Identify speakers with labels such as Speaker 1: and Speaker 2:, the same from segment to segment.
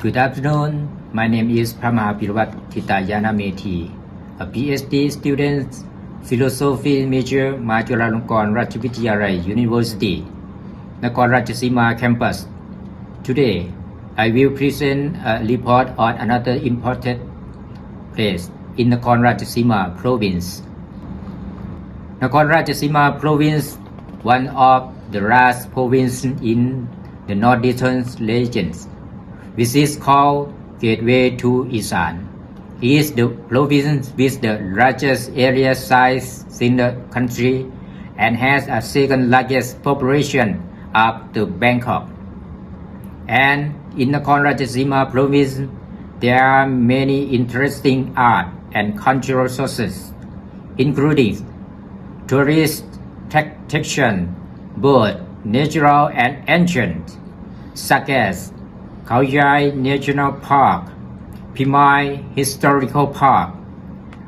Speaker 1: Good afternoon. My name is Pramah Pirwat Thitayana Methi, a PhD student, philosophy major, Mahajulalongkorn Ratchavidyalaya University, Nakhon Ratchasima campus. Today, I will present a report on another important place in the Nakhon Ratchasima province. Nakhon Ratchasima province, one of the last provinces in the northeastern regions, which is called Gateway to Isan, It is the province with the largest area size in the country and has a second largest population after Bangkok. And in Nakhon Ratchasima province, there are many interesting art and cultural sources, including tourist attraction, both natural and ancient, such as Khao Yai National Park, Pimai Historical Park,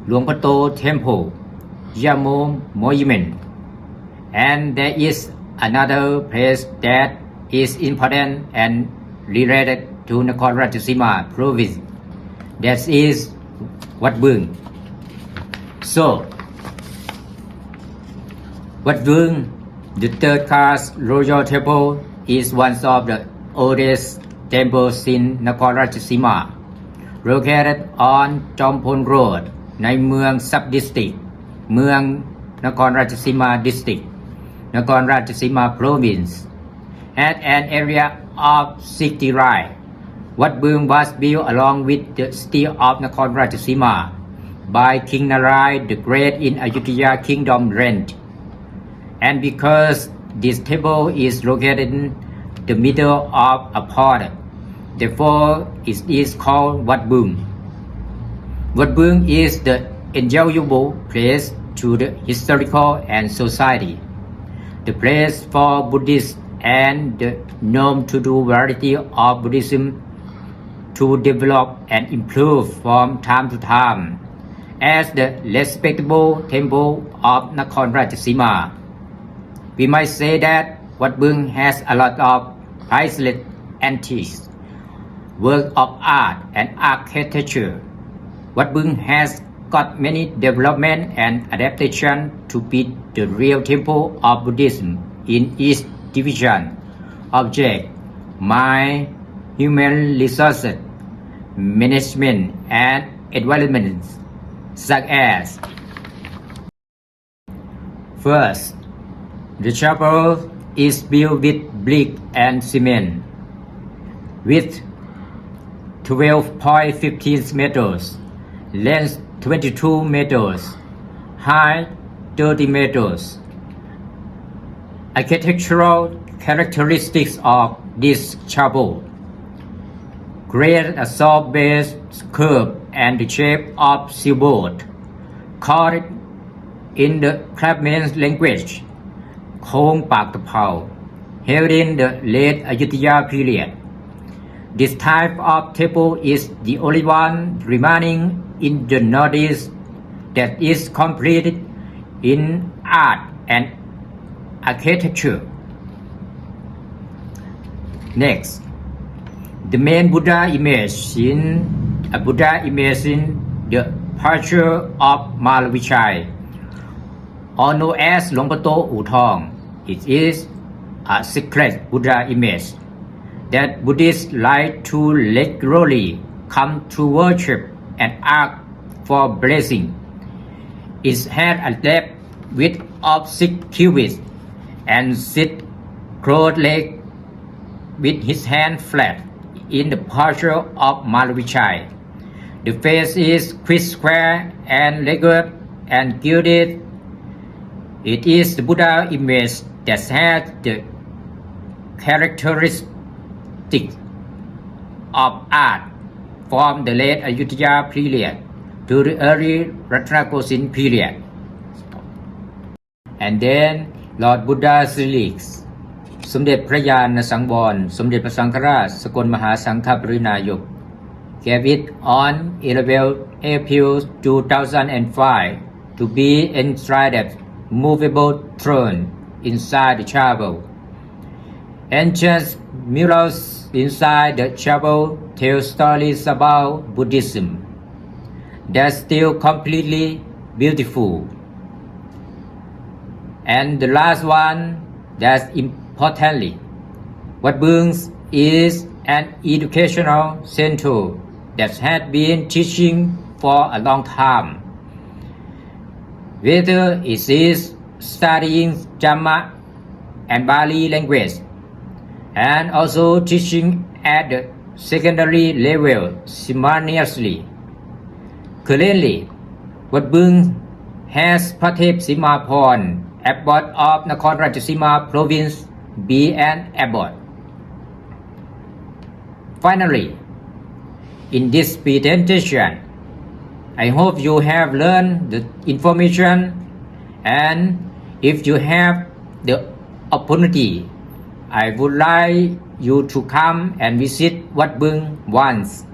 Speaker 1: Luang Pato Temple, Yamo Monument, and there is another place that is important and related to Nakhon Ratchasima province. That is Wat Bung. So, Wat Bung, the third class royal temple, is one of the oldest temples in Nakhon Ratchasima, located on Jompon Road ในเมือง Sub District เมืองนครราชสีมา District นครราชสีมา Province at an area of 60 rai. Wat Bung was built along with the city of Nakhon Ratchasima by King Narai the Great in Ayutthaya Kingdom reign. And because this temple is located in the middle of a pond, therefore it is called Wat Bung. Wat Bung is the enjoyable place to the historical and society. The place for Buddhists and the known to do variety of Buddhism to develop and improve from time to time as the respectable temple of Nakhon Ratchasima. We might say that Wat Bung has a lot of priceless antiques, work of art and architecture. Wat Bung has got many development and adaptation to be the real temple of Buddhism in each division, object, mind, human resources, management and environment, such as First, the chapel is built with brick and cement with 12.15 meters, length 22 meters, height 30 meters. Architectural characteristics of this chapel. Great assault base curve and shape of seaboard, called in the Crabman's language, Kong Pak Tapau, held in the late Ayutthaya period. This type of temple is the only one remaining in the Northeast that is completed in art and architecture. Next, the main Buddha image in a Buddha image in the Parture of Malavichai, or known as Long Utong. It is a secret Buddha image that Buddhists like to regularly come to worship and ask for blessing. It had a lap width of six cubits and sit cross-legged with his hand flat in the posture of Malavichai. The face is quite square and regular and gilded. It is the Buddha image that has the characteristics of art from the late Ayutthaya period to the early Ratanakosin period. And then Lord Buddha's relics สมเด็จพระญาณสังวรสมเด็จพระสังฆราช สกลมหาสังฆปรินายก gave it on 11 April 2005 to be enshrined movable throne inside the chapel. Ancient murals inside the chapel tell stories about Buddhism. They're still completely beautiful. And the last one, that's importantly, what brings is an educational center that has been teaching for a long time. Whether it is studying Dhamma and Bali language, and also teaching at the secondary level simultaneously. Currently, Wat Bung has Pratep Simaporn, abbot of Nakhon Ratchasima province, be an abbot. Finally, in this presentation, I hope you have learned the information and if you have the opportunity, I would like you to come and visit Wat Bung once